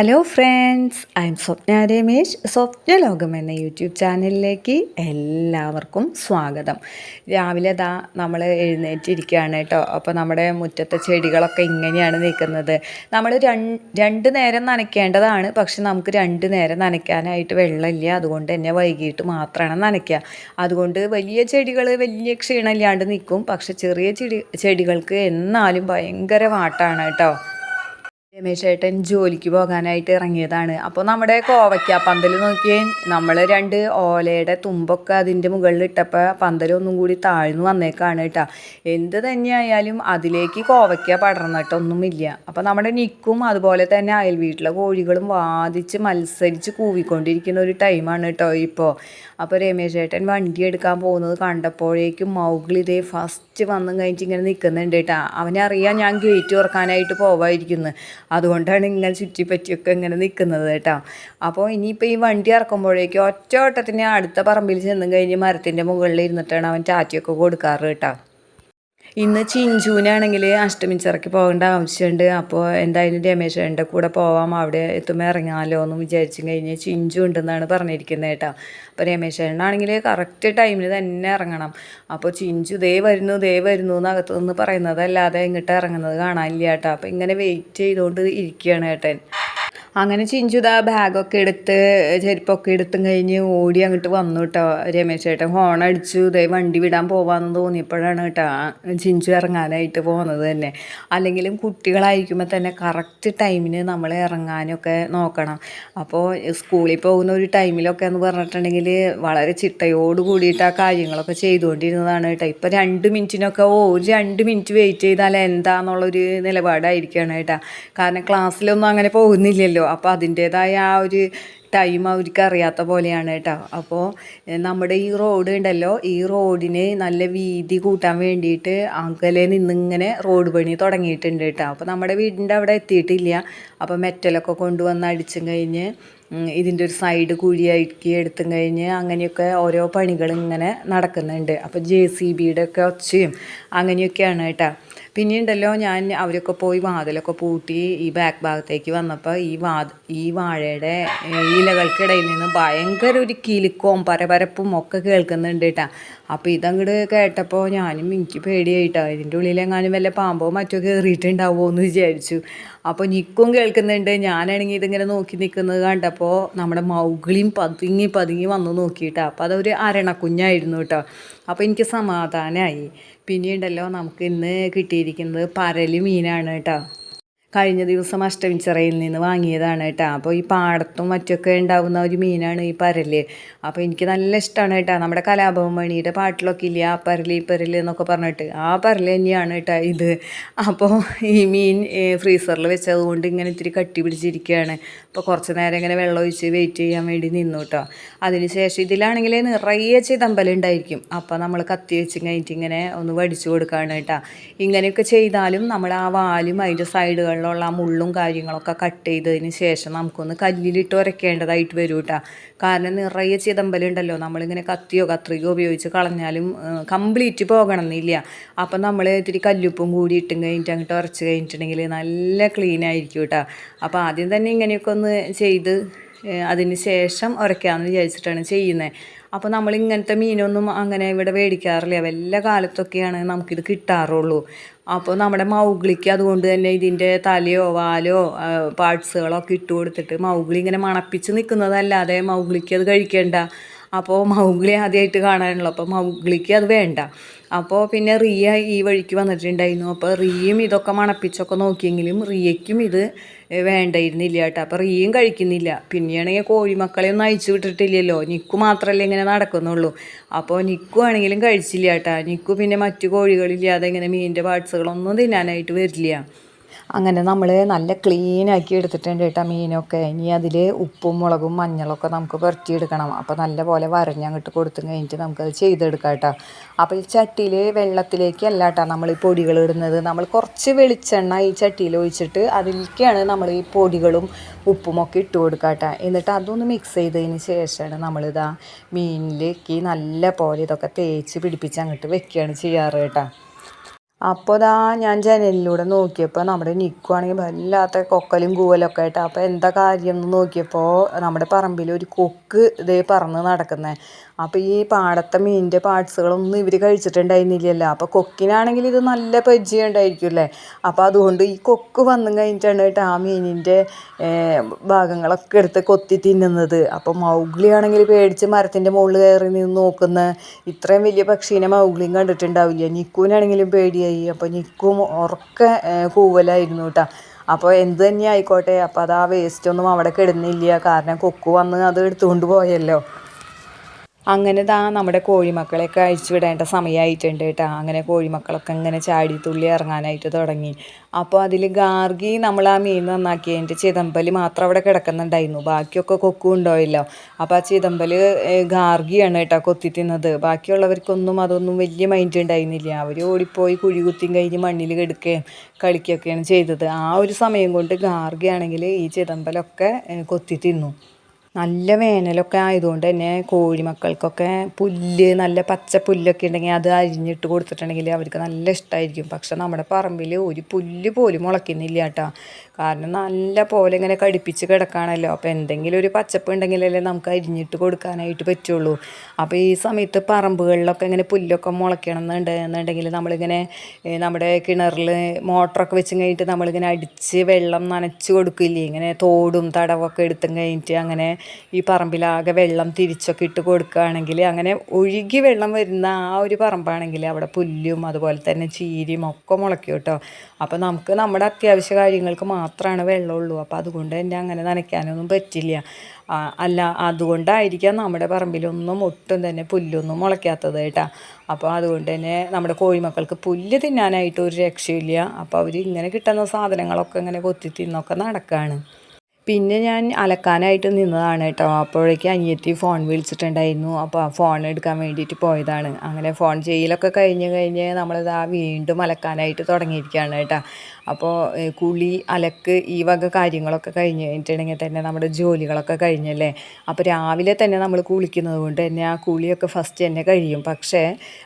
Hello friends I am Swapna Ramesh Swapna Lokam എന്ന YouTube ചാനലിലേക്ക് എല്ലാവർക്കും സ്വാഗതം. രാവിലെ ദാ നമ്മൾ എഴുന്നേറ്റിരിക്കുകയാണ് കേട്ടോ. അപ്പോൾ നമ്മുടെ മുറ്റത്തെ ചെടികളൊക്കെ ഇങ്ങനെയാണ് നിൽക്കുന്നത്. നമ്മൾ രണ്ട് നേരം നനയ്ക്കേണ്ടതാണ്. പക്ഷെ നമുക്ക് രണ്ട് നേരം നനയ്ക്കാനായിട്ട് വെള്ളമില്ല. അതുകൊണ്ട് തന്നെ വൈകിട്ട് മാത്രമാണ് നനയ്ക്കുക അതുകൊണ്ട് വലിയ ചെടികൾ വലിയ ക്ഷീണമില്ലാണ്ട് നിൽക്കും പക്ഷെ ചെറിയ ചെടി ചെടികൾക്ക് എന്നാലും ഭയങ്കര വാട്ടാണ് കേട്ടോ. രമേശ് ഏട്ടൻ ജോലിക്ക് പോകാനായിട്ട് ഇറങ്ങിയതാണ്. അപ്പോൾ നമ്മുടെ കോവയ്ക്ക പന്തൽ നോക്കിയേ നമ്മൾ രണ്ട് ഓലയുടെ തുമ്പൊക്കെ അതിന്റെ മുകളിൽ ഇട്ടപ്പോൾ പന്തലൊന്നും കൂടി താഴ്ന്നു വന്നേക്കാണ് കേട്ടോ. എന്ത് തന്നെയായാലും അതിലേക്ക് കോവയ്ക്ക പടർന്നിട്ടൊന്നുമില്ല. അപ്പോൾ നമ്മുടെ നിക്കും അതുപോലെ തന്നെ അയൽ വീട്ടിലെ കോഴികളും വാദിച്ച് മത്സരിച്ച് കൂവിക്കൊണ്ടിരിക്കുന്ന ഒരു ടൈമാണ് കേട്ടോ ഇപ്പോൾ അപ്പോൾ രമേശ് ഏട്ടൻ വണ്ടി എടുക്കാൻ പോകുന്നത് കണ്ടപ്പോഴേക്കും മൗഗ്ലി ഫസ്റ്റ് വന്നും കഴിഞ്ഞിട്ട് ഇങ്ങനെ നിൽക്കുന്നുണ്ട് കേട്ടോ. അവനറിയാം ഞാൻ ഗേറ്റ് തുറക്കാനായിട്ട് പോവായിരിക്കുന്നു. അതുകൊണ്ടാണ് ഇങ്ങനെ ചുറ്റിപ്പറ്റിയൊക്കെ ഇങ്ങനെ നിൽക്കുന്നത് കേട്ടോ. അപ്പോൾ ഇനിയിപ്പോൾ ഈ വണ്ടി ഇറക്കുമ്പോഴേക്കും ഒറ്റ ഓട്ടത്തിന് അടുത്ത പറമ്പിൽ ചെന്നും കഴിഞ്ഞ് മരത്തിന്റെ മുകളിൽ ഇരുന്നിട്ടാണ് അവൻ ചാറ്റിയൊക്കെ കൊടുക്കാറ് കേട്ടോ. ഇന്ന് ചിഞ്ചുവിനാണെങ്കിൽ അഷ്ടമിച്ചിറക്കി പോകേണ്ട ആവശ്യമുണ്ട്. അപ്പോൾ എന്തായാലും രമേശന്റെ കൂടെ പോവാം. അവിടെ എത്തുമ്പോൾ ഇറങ്ങാമല്ലോ എന്ന് വിചാരിച്ചു കഴിഞ്ഞ് ചിഞ്ചു ഉണ്ടെന്നാണ് പറഞ്ഞിരിക്കുന്നത് കേട്ടോ. അപ്പോൾ രമേശനാണെങ്കിൽ കറക്റ്റ് ടൈമിൽ തന്നെ ഇറങ്ങണം. അപ്പോൾ ചിഞ്ചു ദേ വരുന്നു ദേ വരുന്നു എന്നകത്ത് നിന്ന് പറയുന്നതല്ലാതെ ഇങ്ങോട്ട് ഇറങ്ങുന്നത് കാണാനില്ല കേട്ടോ. അപ്പോൾ ഇങ്ങനെ വെയിറ്റ് ചെയ്തുകൊണ്ട് ഇരിക്കുകയാണ് ഏട്ടൻ. അങ്ങനെ ചിഞ്ചുതാ ബാഗൊക്കെ എടുത്ത് ചെരുപ്പൊക്കെ എടുത്തും കഴിഞ്ഞ് ഓടി അങ്ങോട്ട് വന്നു കേട്ടോ രമേശ് ചേട്ടൻ. ഹോൺ അടിച്ചു ഇതേ വണ്ടി വിടാൻ പോവാന്ന് തോന്നിയപ്പോഴാണ് കേട്ടോ ചിഞ്ചു ഇറങ്ങാനായിട്ട് പോകുന്നത് തന്നെ. അല്ലെങ്കിലും കുട്ടികളായിരിക്കുമ്പോൾ തന്നെ കറക്റ്റ് ടൈമിന് നമ്മൾ ഇറങ്ങാനൊക്കെ നോക്കണം. അപ്പോൾ സ്കൂളിൽ പോകുന്ന ഒരു ടൈമിലൊക്കെ എന്ന് പറഞ്ഞിട്ടുണ്ടെങ്കിൽ വളരെ ചിട്ടയോട് കൂടിയിട്ട് ആ കാര്യങ്ങളൊക്കെ ചെയ്തുകൊണ്ടിരുന്നതാണ് കേട്ടോ ഇപ്പോൾ രണ്ട് മിനിറ്റിനൊക്കെ ഓ ഒരു രണ്ട് മിനിറ്റ് വെയിറ്റ് ചെയ്താൽ എന്താണെന്നുള്ളൊരു നിലപാടായിരിക്കുകയാണ് കേട്ടോ കാരണം ക്ലാസ്സിലൊന്നും അങ്ങനെ പോകുന്നില്ലല്ലോ. അറിയില്ലല്ലോ അപ്പോൾ അതിന്റേതായ ആ ഒരു ടൈം അവർക്ക് അറിയാത്ത പോലെയാണ് കേട്ടോ. അപ്പോൾ നമ്മുടെ ഈ റോഡ് ഉണ്ടല്ലോ ഈ റോഡിന് നല്ല വീതി കൂട്ടാൻ വേണ്ടിയിട്ട് അകലെ നിന്നിങ്ങനെ റോഡ് പണി തുടങ്ങിയിട്ടുണ്ട് കേട്ടോ. അപ്പോൾ നമ്മുടെ വീടിന്റെ അവിടെ എത്തിയിട്ടില്ല. അപ്പോൾ മെറ്റലൊക്കെ കൊണ്ടുവന്ന് അടിച്ചും കഴിഞ്ഞ് ഇതിന്റെ ഒരു സൈഡ് കുഴിയാക്കി എടുത്തും കഴിഞ്ഞ് അങ്ങനെയൊക്കെ ഓരോ പണികൾ ഇങ്ങനെ നടക്കുന്നുണ്ട്. അപ്പോൾ ജെ സി ബിയുടെ ഒക്കെ ഒച്ചയും അങ്ങനെയൊക്കെയാണ് കേട്ടോ. പിന്നെയുണ്ടല്ലോ ഞാൻ അവരൊക്കെ പോയി വാതിലൊക്കെ പൂട്ടി ഈ ബാക്ക് ഭാഗത്തേക്ക് വന്നപ്പോൾ ഈ വാ ഈ വാഴയുടെ ഇലകൾക്കിടയിൽ നിന്ന് ഭയങ്കര ഒരു കിലുക്കവും പരപരപ്പും ഒക്കെ കേൾക്കുന്നുണ്ട് കേട്ടാ അപ്പോൾ ഇതങ്ങോട്ട് കേട്ടപ്പോൾ ഞാനും എനിക്ക് പേടിയായിട്ടോ. ഇതിന്റെ ഉള്ളിലെങ്ങാനും വല്ല പാമ്പോ മറ്റോ കയറിയിട്ടുണ്ടാവുമോ എന്ന് വിചാരിച്ചു. അപ്പോൾ നിക്കും കേൾക്കുന്നുണ്ട്. ഞാനാണെങ്കിൽ ഇതിങ്ങനെ നോക്കി നിൽക്കുന്നത് കണ്ടപ്പോൾ നമ്മുടെ മൗഗിളിയും പതുങ്ങി പതുങ്ങി വന്നു നോക്കിയിട്ടാ. അപ്പോൾ അതൊരു അരണക്കുഞ്ഞായിരുന്നു കേട്ടോ അപ്പോൾ എനിക്ക് സമാധാനമായി പിന്നെയുണ്ടല്ലോ നമുക്ക് ഇന്ന് കിട്ടിയിരിക്കുന്നത് പരൽ മീനാണ് കേട്ടോ. കഴിഞ്ഞ ദിവസം അഷ്ടമിച്ചിറയിൽ നിന്ന് വാങ്ങിയതാണ് കേട്ടോ. അപ്പോൾ ഈ പാടത്തും മറ്റൊക്കെ ഉണ്ടാവുന്ന ഒരു മീനാണ് ഈ പരൽ. അപ്പോൾ എനിക്ക് നല്ല ഇഷ്ടമാണ് കേട്ടോ. നമ്മുടെ കലാഭവൻ മണിയുടെ പാട്ടിലൊക്കെ ഇല്ല? ആ പരൽ ഈ പരൽ എന്നൊക്കെ പറഞ്ഞിട്ട്. ആ പരൽ തന്നെയാണ് കേട്ടോ ഇത്. അപ്പോൾ ഈ മീൻ ഫ്രീസറിൽ വെച്ചതുകൊണ്ട് ഇങ്ങനെ ഇത്തിരി കട്ടി പിടിച്ചിരിക്കുകയാണ്. അപ്പോൾ കുറച്ച് നേരം ഇങ്ങനെ വെള്ളം ഒഴിച്ച് വെയിറ്റ് ചെയ്യാൻ വേണ്ടി നിന്നു കേട്ടോ. അതിനുശേഷം ഇതിലാണെങ്കിൽ നിറയെ ചിതമ്പലം ഉണ്ടായിരിക്കും. അപ്പോൾ നമ്മൾ കത്തി വെച്ച് കഴിഞ്ഞിട്ട് ഇങ്ങനെ ഒന്ന് വടിച്ചു കൊടുക്കുകയാണ് കേട്ടോ. ഇങ്ങനെയൊക്കെ ചെയ്താലും നമ്മൾ ആ വാലും അതിന്റെ സൈഡുകൾ മുകളിലുള്ള ആ മുള്ളും കാര്യങ്ങളൊക്കെ കട്ട് ചെയ്തതിന് ശേഷം നമുക്കൊന്ന് കല്ലിലിട്ട് ഉരയ്ക്കേണ്ടതായിട്ട് വരും കേട്ടോ കാരണം നിറയെ ചിതമ്പലുണ്ടല്ലോ നമ്മളിങ്ങനെ കത്തിയോ കത്രികയോ ഉപയോഗിച്ച് കളഞ്ഞാലും കംപ്ലീറ്റ് പോകണമെന്നില്ല അപ്പം നമ്മൾ ഇത്തിരി കല്ലുപ്പും കൂടി ഇട്ടും കഴിഞ്ഞിട്ട് അങ്ങോട്ട് ഉരച്ച് കഴിഞ്ഞിട്ടുണ്ടെങ്കിൽ നല്ല ക്ലീൻ ആയിരിക്കും കേട്ടോ അപ്പോൾ ആദ്യം തന്നെ ഇങ്ങനെയൊക്കെ ഒന്ന് ചെയ്ത് അതിന് ശേഷം ഉരയ്ക്കാമെന്ന് വിചാരിച്ചിട്ടാണ് ചെയ്യുന്നത് അപ്പോൾ നമ്മൾ ഇങ്ങനത്തെ മീനൊന്നും അങ്ങനെ ഇവിടെ മേടിക്കാറില്ല. വല്ല കാലത്തൊക്കെയാണ് നമുക്കിത് കിട്ടാറുള്ളൂ. അപ്പോൾ നമ്മുടെ മൗഗ്ലിക്ക് അതുകൊണ്ട് തന്നെ ഇതിന്റെ തലയോ വാലോ പാർട്സുകളൊക്കെ ഇട്ട് കൊടുത്തിട്ട് മൗഗ്ലി ഇങ്ങനെ മണപ്പിച്ച് നിൽക്കുന്നതല്ലാതെ മൗഗ്ലിക്ക് അത് കഴിക്കേണ്ട അപ്പോൾ മൗഗ്ലി ആദ്യമായിട്ട് കാണാനുള്ളൂ. അപ്പോൾ മൗഗ്ലിക്ക് അത് വേണ്ട. അപ്പോൾ പിന്നെ റിയ ഈ വഴിക്ക് വന്നിട്ടുണ്ടായിരുന്നു. അപ്പോൾ റിയയും ഇതൊക്കെ മണപ്പിച്ചൊക്കെ നോക്കിയെങ്കിലും റിയയ്ക്കും ഇത് വേണ്ടായിരുന്നില്ല കേട്ടോ. അപ്പോൾ റിയയും കഴിക്കുന്നില്ല. പിന്നെയാണെങ്കിൽ കോഴിമക്കളെ ഒന്നും അയച്ചു വിട്ടിട്ടില്ലല്ലോ. നിക്കു മാത്രമല്ലേ ഇങ്ങനെ നടക്കുന്നുള്ളൂ. അപ്പോൾ നിക്കു ആണെങ്കിലും കഴിച്ചില്ല കേട്ടോ. നിക്കു പിന്നെ മറ്റു കോഴികളില്ലാതെ ഇങ്ങനെ മീനിന്റെ പാർട്സുകളൊന്നും തിന്നാനായിട്ട് വരില്ല. അങ്ങനെ നമ്മൾ നല്ല ക്ലീനാക്കി എടുത്തിട്ടുണ്ട് കേട്ടോ മീനൊക്കെ. ഇനി അതിൽ ഉപ്പും മുളകും മഞ്ഞളൊക്കെ നമുക്ക് പുരട്ടിയെടുക്കണം. അപ്പോൾ നല്ല പോലെ വരഞ്ഞങ്ങോട്ട് കൊടുത്തു കഴിഞ്ഞിട്ട് നമുക്കത് ചെയ്തെടുക്കാം കേട്ടോ. അപ്പോൾ ഈ ചട്ടിയിൽ വെള്ളത്തിലേക്ക് അല്ല കേട്ടോ നമ്മൾ ഈ പൊടികൾ ഇടുന്നത്. നമ്മൾ കുറച്ച് വെളിച്ചെണ്ണ ഈ ചട്ടിയിൽ ഒഴിച്ചിട്ട് അതിലേക്കാണ് നമ്മൾ ഈ പൊടികളും ഉപ്പുമൊക്കെ ഇട്ട് കൊടുക്കുക കേട്ടോ. എന്നിട്ട് അതൊന്ന് മിക്സ് ചെയ്തതിന് ശേഷമാണ് നമ്മളിതാ മീനിലേക്ക് നല്ല പോലെ ഇതൊക്കെ തേച്ച് പിടിപ്പിച്ച് അങ്ങോട്ട് വെക്കുകയാണ് ചെയ്യാറ് കേട്ടോ. അപ്പോൾ ദാ ഞാൻ ജനലിലൂടെ നോക്കിയപ്പോൾ നമ്മുടെ നിൽക്കുവാണെങ്കിൽ വല്ലാത്ത കൊക്കലും കൂവലൊക്കെ ആയിട്ട്. അപ്പോൾ എന്താ കാര്യം എന്ന് നോക്കിയപ്പോൾ നമ്മുടെ പറമ്പിൽ ഒരു കൊക്ക് ഇതേ പറന്ന് നടക്കുന്നത് അപ്പോൾ ഈ പാടത്തെ മീനിന്റെ പാർട്സുകളൊന്നും ഇവർ കഴിച്ചിട്ടുണ്ടായിരുന്നില്ലല്ലോ. അപ്പോൾ കൊക്കിനാണെങ്കിൽ ഇത് നല്ല പരിചയം ഉണ്ടായിരിക്കുമല്ലേ? അപ്പോൾ അതുകൊണ്ട് ഈ കൊക്ക് വന്നു കഴിഞ്ഞിട്ടാണ് കേട്ടോ ആ മീനിന്റെ ഭാഗങ്ങളൊക്കെ എടുത്ത് കൊത്തി തിന്നുന്നത്. അപ്പോൾ മൗഗ്ലിയാണെങ്കിൽ പേടിച്ച് മരത്തിന്റെ മുകളിൽ കയറി നിന്ന് നോക്കുന്ന. ഇത്രയും വലിയ പക്ഷീനെ മൗഗ്ലിയും കണ്ടിട്ടുണ്ടാവില്ല? നിക്കുവിനാണെങ്കിലും പേടിയായി. അപ്പോൾ നിൽക്കും ഉറക്കെ കൂവലായിരുന്നു കേട്ടോ അപ്പോൾ എന്ത് തന്നെ ആയിക്കോട്ടെ അപ്പോൾ അത് ആ വേസ്റ്റൊന്നും അവിടെ കിടന്നില്ല. കാരണം കൊക്ക് വന്ന് അത് എടുത്തുകൊണ്ട് പോയല്ലോ. അങ്ങനെ ദാ നമ്മുടെ കോഴിമക്കളെയൊക്കെ അഴിച്ചു വിടേണ്ട സമയമായിട്ടുണ്ട് കേട്ടോ. അങ്ങനെ കോഴിമക്കളൊക്കെ ഇങ്ങനെ ചാടി തുള്ളി ഇറങ്ങാനായിട്ട് തുടങ്ങി. അപ്പോൾ അതിൽ ഗാർഗി നമ്മൾ ആ മീൻ നന്നാക്കിയതിന്റെ ചിതമ്പലി മാത്രം അവിടെ കിടക്കുന്നുണ്ടായിരുന്നു. ബാക്കിയൊക്കെ കൊക്കും ഉണ്ടാവില്ലോ അപ്പോൾ ആ ചിതമ്പൽ ഗാർഗിയാണ് കേട്ടോ കൊത്തി തിന്നത് ബാക്കിയുള്ളവർക്കൊന്നും അതൊന്നും വലിയ മൈൻഡ് ഉണ്ടായിരുന്നില്ല. അവർ ഓടിപ്പോയി കുഴി കുത്തിയും കഴിഞ്ഞ് മണ്ണിൽ കിടക്കുകയും കളിക്കുകയൊക്കെയാണ് ചെയ്തത്. ആ ഒരു സമയം കൊണ്ട് ഗാർഗിയാണെങ്കിൽ ഈ ചിതമ്പലൊക്കെ കൊത്തി തിന്നു നല്ല വേനലൊക്കെ ആയതുകൊണ്ട് തന്നെ കോഴിമക്കൾക്കൊക്കെ പുല്ല് നല്ല പച്ച പുല്ലൊക്കെ ഉണ്ടെങ്കിൽ അത് അരിഞ്ഞിട്ട് കൊടുത്തിട്ടുണ്ടെങ്കിൽ അവർക്ക് നല്ല ഇഷ്ടമായിരിക്കും പക്ഷെ നമ്മുടെ പറമ്പിൽ ഒരു പുല്ല് പോലും മുളയ്ക്കുന്നില്ല കേട്ടോ. കാരണം നല്ല പോലെ ഇങ്ങനെ കടിപ്പിച്ച് കിടക്കുകയാണല്ലോ. അപ്പോൾ എന്തെങ്കിലും ഒരു പച്ചപ്പ് ഉണ്ടെങ്കിലല്ലേ നമുക്ക് അരിഞ്ഞിട്ട് കൊടുക്കാനായിട്ട് പറ്റുള്ളൂ. അപ്പോൾ ഈ സമയത്ത് പറമ്പുകളിലൊക്കെ ഇങ്ങനെ പുല്ലൊക്കെ മുളയ്ക്കണം എന്നുണ്ട് എന്നുണ്ടെങ്കിൽ നമ്മളിങ്ങനെ നമ്മുടെ കിണറിൽ മോട്ടറൊക്കെ വെച്ച് കഴിഞ്ഞിട്ട് നമ്മളിങ്ങനെ അടിച്ച് വെള്ളം നനച്ച് കൊടുക്കില്ലേ? ഇങ്ങനെ തോടും തടവൊക്കെ എടുത്തും കഴിഞ്ഞിട്ട് അങ്ങനെ ഈ പറമ്പിലാകെ വെള്ളം തിരിച്ചൊക്കെ ഇട്ട് കൊടുക്കുകയാണെങ്കിൽ അങ്ങനെ ഒഴുകി വെള്ളം വരുന്ന ആ ഒരു പറമ്പാണെങ്കിൽ അവിടെ പുല്ലും അതുപോലെ തന്നെ ചീരിയും ഒക്കെ മുളയ്ക്കും കേട്ടോ. അപ്പോൾ നമുക്ക് നമ്മുടെ അത്യാവശ്യ കാര്യങ്ങൾക്ക് മാത്രമാണ് വെള്ളമുള്ളൂ. അപ്പോൾ അതുകൊണ്ട് തന്നെ അങ്ങനെ നനയ്ക്കാനൊന്നും പറ്റില്ല. അല്ല അതുകൊണ്ടായിരിക്കാം നമ്മുടെ പറമ്പിലൊന്നും ഒട്ടും തന്നെ പുല്ലൊന്നും മുളയ്ക്കാത്തത് കേട്ടോ. അപ്പോൾ അതുകൊണ്ട് തന്നെ നമ്മുടെ കോഴിമക്കൾക്ക് പുല്ല് തിന്നാനായിട്ട് ഒരു രക്ഷയില്ല. അപ്പോൾ അവർ ഇങ്ങനെ കിട്ടുന്ന സാധനങ്ങളൊക്കെ ഇങ്ങനെ കൊത്തി തിന്നൊക്കെ നടക്കുകയാണ് പിന്നെ ഞാൻ അലക്കാനായിട്ട് നിന്നതാണ് കേട്ടോ. അപ്പോഴേക്ക് അനിയത്തി ഫോൺ വിളിച്ചിട്ടുണ്ടായിരുന്നു. അപ്പോൾ ആ ഫോൺ എടുക്കാൻ വേണ്ടിയിട്ട് പോയതാണ്. അങ്ങനെ ഫോൺ ചെയ്യലൊക്കെ കഴിഞ്ഞ് കഴിഞ്ഞ് നമ്മളിതാ വീണ്ടും അലക്കാനായിട്ട് തുടങ്ങിയിരിക്കുകയാണ് കേട്ടോ. അപ്പോൾ കുളി അലക്ക് ഈ വക കാര്യങ്ങളൊക്കെ കഴിഞ്ഞ് കഴിഞ്ഞിട്ടുണ്ടെങ്കിൽ തന്നെ നമ്മുടെ ജോലികളൊക്കെ കഴിഞ്ഞല്ലേ? അപ്പോൾ രാവിലെ തന്നെ നമ്മൾ കുളിക്കുന്നത് കൊണ്ട് തന്നെ ആ കുളിയൊക്കെ ഫസ്റ്റ് തന്നെ കഴിയും. പക്ഷേ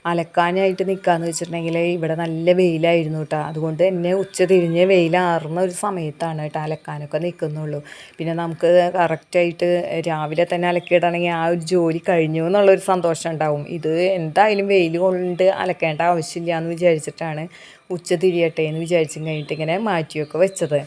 അലക്കാനായിട്ട് നിൽക്കാമെന്ന് വെച്ചിട്ടുണ്ടെങ്കിൽ ഇവിടെ നല്ല വെയിലായിരുന്നു കേട്ടോ അതുകൊണ്ട് തന്നെ ഉച്ച തിരിഞ്ഞ് വെയിലാറുന്ന ഒരു സമയത്താണ് കേട്ടോ അലക്കാനൊക്കെ നിൽക്കുന്നുള്ളൂ. പിന്നെ നമുക്ക് കറക്റ്റായിട്ട് രാവിലെ തന്നെ അലക്കിയിടണമെങ്കിൽ ആ ഒരു ജോലി കഴിഞ്ഞു എന്നുള്ളൊരു സന്തോഷം ഉണ്ടാവും. ഇത് എന്തായാലും വെയിൽ കൊണ്ട് അലക്കേണ്ട ആവശ്യമില്ല എന്ന് വിചാരിച്ചിട്ടാണ് ഉച്ച തിരിയട്ടെ എന്ന് വിചാരിച്ചും കഴിഞ്ഞിട്ട് ഇങ്ങനെ മാറ്റിയൊക്കെ വെച്ചത്.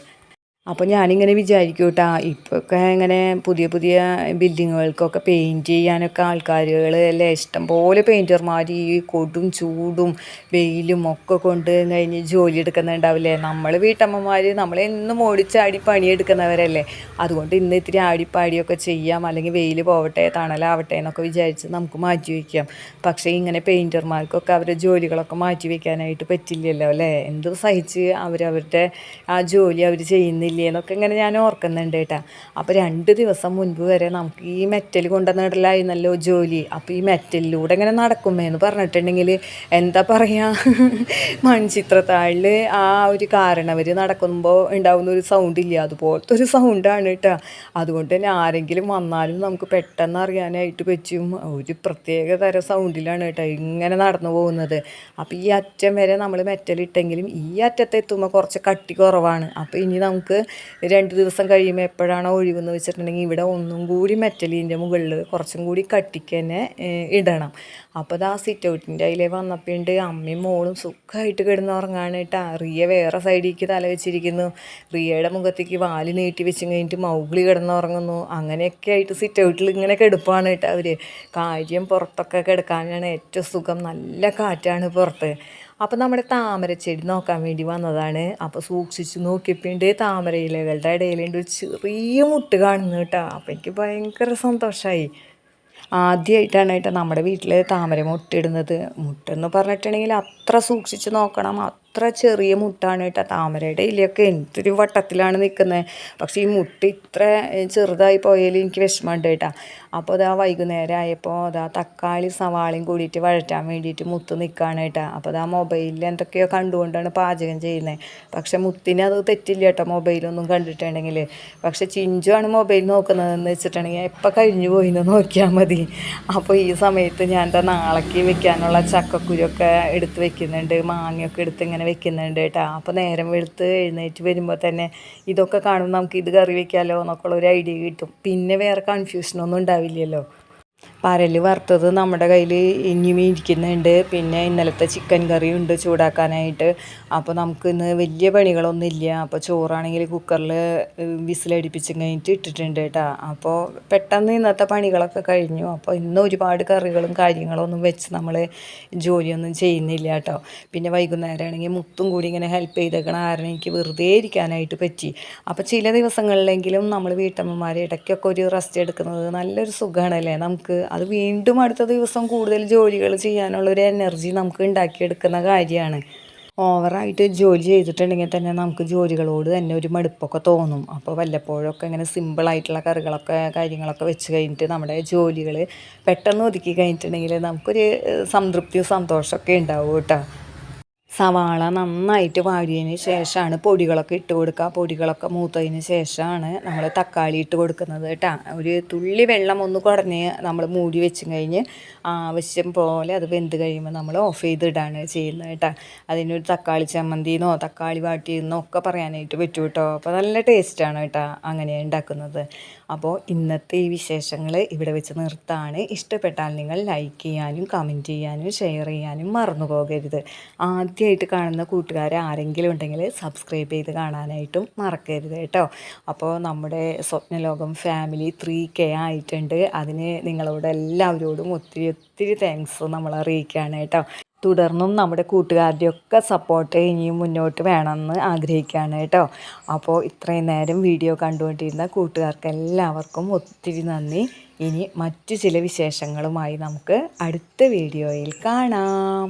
അപ്പോൾ ഞാനിങ്ങനെ വിചാരിക്കും കേട്ടോ ഇപ്പോഴൊക്കെ ഇങ്ങനെ പുതിയ പുതിയ ബിൽഡിങ്ങുകൾക്കൊക്കെ പെയിന്റ് ചെയ്യാനൊക്കെ ആൾക്കാരുകൾ അല്ലേ ഇഷ്ടംപോലെ പെയിന്റർമാർ ഈ കൊടും ചൂടും വെയിലും ഒക്കെ കൊണ്ട് കഴിഞ്ഞ് ജോലി എടുക്കുന്നുണ്ടാവില്ലേ? നമ്മൾ വീട്ടമ്മമാർ നമ്മളെന്നും ഓടിച്ചാടി പണിയെടുക്കുന്നവരല്ലേ? അതുകൊണ്ട് ഇന്ന് ഇത്തിരി ആടിപ്പാടിയൊക്കെ ചെയ്യാം അല്ലെങ്കിൽ വെയിൽ പോവട്ടെ തണലാവട്ടെ എന്നൊക്കെ വിചാരിച്ച് നമുക്ക് മാറ്റി വയ്ക്കാം. പക്ഷേ ഇങ്ങനെ പെയിന്റർമാർക്കൊക്കെ അവരുടെ ജോലികളൊക്കെ മാറ്റി വയ്ക്കാനായിട്ട് പറ്റില്ലല്ലോ അല്ലേ? എന്ത് സഹിച്ച് അവരവരുടെ ആ ജോലി അവർ ചെയ്യുന്നില്ല. ഇല്ലേ എന്നൊക്കെ ഇങ്ങനെ ഞാൻ ഓർക്കുന്നുണ്ട് കേട്ടോ. അപ്പോൾ രണ്ട് ദിവസം മുൻപ് വരെ നമുക്ക് ഈ മെറ്റൽ കൊണ്ടുവന്നിടലായിരുന്നല്ലോ ജോലി. അപ്പോൾ ഈ മെറ്റലിലൂടെ ഇങ്ങനെ നടക്കുമേ എന്ന് പറഞ്ഞിട്ടുണ്ടെങ്കിൽ എന്താ പറയുക മൺചിത്രത്താഴിൽ ആ ഒരു കാരണവർ നടക്കുമ്പോൾ ഉണ്ടാകുന്ന ഒരു സൗണ്ട് ഇല്ല? അതുപോലത്തെ ഒരു സൗണ്ടാണ് കേട്ടോ. അതുകൊണ്ട് തന്നെ ആരെങ്കിലും വന്നാലും നമുക്ക് പെട്ടെന്ന് അറിയാനായിട്ട് പറ്റും. ഒരു പ്രത്യേക തരം സൗണ്ടിലാണ് കേട്ടോ ഇങ്ങനെ നടന്നു പോകുന്നത്. അപ്പോൾ ഈ അറ്റം വരെ നമ്മൾ മെറ്റലിട്ടെങ്കിലും ഈ അറ്റത്ത് എത്തുമ്പോൾ കുറച്ച് കട്ടി കുറവാണ്. അപ്പോൾ ഇനി നമുക്ക് രണ്ട് ദിവസം കഴിയുമ്പോൾ എപ്പോഴാണോ ഒഴിവെന്ന് വെച്ചിട്ടുണ്ടെങ്കിൽ ഇവിടെ ഒന്നും കൂടി മെറ്റലിന്റെ മുകളിൽ കുറച്ചും കൂടി കട്ടിക്ക് തന്നെ ഇടണം. അപ്പോൾ അത് ആ സിറ്റ് ഔട്ടിന്റെ അതിലെ വന്നപ്പോണ്ട് അമ്മയും മോളും സുഖമായിട്ട് കിടന്നുറങ്ങാണ് കേട്ടാ റിയ വേറെ സൈഡിലേക്ക് തല വെച്ചിരിക്കുന്നു. റിയയുടെ മുഖത്തേക്ക് വാൽ നീട്ടി വെച്ച് കഴിഞ്ഞിട്ട് മൗഗ്ലി കിടന്നുറങ്ങുന്നു അങ്ങനെയൊക്കെ ആയിട്ട് സിറ്റ് ഔട്ടിൽ ഇങ്ങനെ കിടപ്പാണ് കേട്ടോ അവർ കാര്യം പുറത്തൊക്കെ കിടക്കാനാണ് ഏറ്റവും സുഖം. നല്ല കാറ്റാണ് പുറത്ത്. അപ്പോൾ നമ്മുടെ താമരച്ചെടി നോക്കാൻ വേണ്ടി വന്നതാണ്. അപ്പോൾ സൂക്ഷിച്ച് നോക്കിയപ്പോണ്ട് താമര ഇലകളുടെ ഇടയിലുണ്ട് ഒരു ചെറിയ മുട്ട് കാണുന്നു കേട്ടോ. അപ്പോൾ എനിക്ക് ഭയങ്കര സന്തോഷമായി ആദ്യമായിട്ടാണ് കേട്ടോ നമ്മുടെ വീട്ടിൽ താമര മുട്ടിടുന്നത്. മുട്ടെന്ന് പറഞ്ഞിട്ടുണ്ടെങ്കിൽ അത്ര സൂക്ഷിച്ച് നോക്കണം. ഇത്ര ചെറിയ മുട്ടാണ് കേട്ടോ. താമരയുടെ ഇലയൊക്കെ എന്തൊരു വട്ടത്തിലാണ് നിൽക്കുന്നത്. പക്ഷേ ഈ മുട്ട ഇത്ര ചെറുതായി പോയാൽ എനിക്ക് വിഷമമുണ്ട് കേട്ടോ. അപ്പോൾ അതാ വൈകുന്നേരം ആയപ്പോൾ അതാ തക്കാളി സവാളയും കൂടിയിട്ട് വഴറ്റാൻ വേണ്ടിയിട്ട് മുത്ത് നിൽക്കുകയാണ് കേട്ടോ. അപ്പോൾ അതാ മൊബൈലിൽ എന്തൊക്കെയോ കണ്ടുകൊണ്ടാണ് പാചകം ചെയ്യുന്നത്. പക്ഷേ മുത്തിന് അത് തെറ്റില്ല കേട്ടോ മൊബൈലൊന്നും കണ്ടിട്ടുണ്ടെങ്കിൽ. പക്ഷെ ചിഞ്ചുവാണ് മൊബൈൽ നോക്കുന്നതെന്ന് വെച്ചിട്ടുണ്ടെങ്കിൽ എപ്പോൾ കഴിഞ്ഞു പോയി എന്ന് നോക്കിയാൽ മതി. അപ്പോൾ ഈ സമയത്ത് ഞാൻ എന്താ നാളേക്ക് വെക്കാനുള്ള ചക്കക്കുരൊക്കെ എടുത്ത് വെക്കുന്നുണ്ട്. മാങ്ങയൊക്കെ എടുത്ത് ഇങ്ങനെ വെക്കുന്നുണ്ട് കേട്ടോ. അപ്പോൾ നേരം വെളുത്ത് എഴുന്നേറ്റ് വരുമ്പോൾ തന്നെ ഇതൊക്കെ കാണുമ്പോൾ നമുക്ക് ഇത് കറി വെക്കാമല്ലോ എന്നൊക്കെ ഒരു ഐഡിയ കിട്ടും. പിന്നെ വേറെ കൺഫ്യൂഷനൊന്നും ഉണ്ടാവില്ലല്ലോ. പരൽ വറുത്തത് നമ്മുടെ കയ്യിൽ ഇനിയും ഇരിക്കുന്നുണ്ട്. പിന്നെ ഇന്നലത്തെ ചിക്കൻ കറി കറിയുണ്ട് ചൂടാക്കാനായിട്ട്. അപ്പോൾ നമുക്ക് ഇന്ന് വലിയ പണികളൊന്നുമില്ല. അപ്പോൾ ചോറാണെങ്കിൽ കുക്കറിൽ വിസിലടിപ്പിച്ച് കഴിഞ്ഞിട്ട് ഇട്ടിട്ടുണ്ട് കേട്ടോ അപ്പോൾ പെട്ടെന്ന് ഇന്നത്തെ പണികളൊക്കെ കഴിഞ്ഞു. അപ്പോൾ ഇന്ന് ഒരുപാട് കറികളും കാര്യങ്ങളൊന്നും വെച്ച് നമ്മൾ ജോലിയൊന്നും ചെയ്യുന്നില്ല കേട്ടോ പിന്നെ വൈകുന്നേരം ആണെങ്കിൽ മുത്തും കൂടി ഇങ്ങനെ ഹെൽപ്പ് ചെയ്തേക്കണ കാരണം എനിക്ക് വെറുതെ ഇരിക്കാനായിട്ട് പറ്റി. അപ്പോൾ ചില ദിവസങ്ങളിലെങ്കിലും നമ്മൾ വീട്ടമ്മമാരെ ഇടയ്ക്കൊക്കെ ഒരു റെസ്റ്റ് എടുക്കുന്നത് നല്ലൊരു സുഖമാണല്ലേ നമുക്ക് അത് വീണ്ടും അടുത്ത ദിവസം കൂടുതൽ ജോലികൾ ചെയ്യാനുള്ള ഒരു എനർജി നമുക്ക് ഉണ്ടാക്കിയെടുക്കുന്ന കാര്യമാണ്. ഓവറായിട്ട് ജോലി ചെയ്തിട്ടുണ്ടെങ്കിൽ തന്നെ നമുക്ക് ജോലികളോട് തന്നെ ഒരു മടുപ്പൊക്കെ തോന്നും. അപ്പോൾ വല്ലപ്പോഴൊക്കെ ഇങ്ങനെ സിമ്പിളായിട്ടുള്ള കറികളൊക്കെ കാര്യങ്ങളൊക്കെ വെച്ച് കഴിഞ്ഞിട്ട് നമ്മുടെ ജോലികൾ പെട്ടെന്ന് ഒതുക്കി കഴിഞ്ഞിട്ടുണ്ടെങ്കിൽ നമുക്കൊരു സംതൃപ്തിയും സന്തോഷമൊക്കെ ഉണ്ടാവും കേട്ടോ. സവാള നന്നായിട്ട് വാടിയതിന് ശേഷമാണ് പൊടികളൊക്കെ ഇട്ട് കൊടുക്കുക. പൊടികളൊക്കെ മൂത്തതിന് ശേഷമാണ് നമ്മൾ തക്കാളി ഇട്ട് കൊടുക്കുന്നത് കേട്ടോ. ഒരു തുള്ളി വെള്ളം ഒന്ന് കുറഞ്ഞ് നമ്മൾ മൂടി വെച്ച് കഴിഞ്ഞ് ആവശ്യം പോലെ അത് വെന്ത് കഴിയുമ്പോൾ നമ്മൾ ഓഫ് ചെയ്തിടാണ് ചെയ്യുന്നത് കേട്ടോ. അതിനൊരു തക്കാളി ചമ്മന്തിന്നോ തക്കാളി വാട്ടിയെന്നോ ഒക്കെ പറയാനായിട്ട് പറ്റും കേട്ടോ. അപ്പോൾ നല്ല ടേസ്റ്റാണ് കേട്ടോ അങ്ങനെ ഉണ്ടാക്കുന്നത്. അപ്പോൾ ഇന്നത്തെ ഈ വിശേഷങ്ങൾ ഇവിടെ വെച്ച് നിർത്താണ്. ഇഷ്ടപ്പെട്ടാൽ നിങ്ങൾ ലൈക്ക് ചെയ്യാനും കമന്റ് ചെയ്യാനും ഷെയർ ചെയ്യാനും മറന്നു പോകരുത്. ആദ്യമായിട്ട് കാണുന്ന കൂട്ടുകാർ ആരെങ്കിലും ഉണ്ടെങ്കിൽ സബ്സ്ക്രൈബ് ചെയ്ത് കാണാനായിട്ടും മറക്കരുത് കേട്ടോ. അപ്പോൾ നമ്മുടെ സ്വപ്നലോകം ഫാമിലി ത്രീ കെ ആയിട്ടുണ്ട്. അതിന് നിങ്ങളോട് എല്ലാവരോടും ഒത്തിരി ഒത്തിരി താങ്ക്സ് നമ്മൾ അറിയിക്കുകയാണ് കേട്ടോ. തുടർന്നും നമ്മുടെ കൂട്ടുകാരുടെയൊക്കെ സപ്പോർട്ട് ഇനിയും മുന്നോട്ട് വേണമെന്ന് ആഗ്രഹിക്കുകയാണ് കേട്ടോ. അപ്പോൾ ഇത്രയും നേരം വീഡിയോ കണ്ടുകൊണ്ടിരുന്ന കൂട്ടുകാർക്ക് എല്ലാവർക്കും ഒത്തിരി നന്ദി. ഇനി മറ്റു ചില വിശേഷങ്ങളുമായി നമുക്ക് അടുത്ത വീഡിയോയിൽ കാണാം.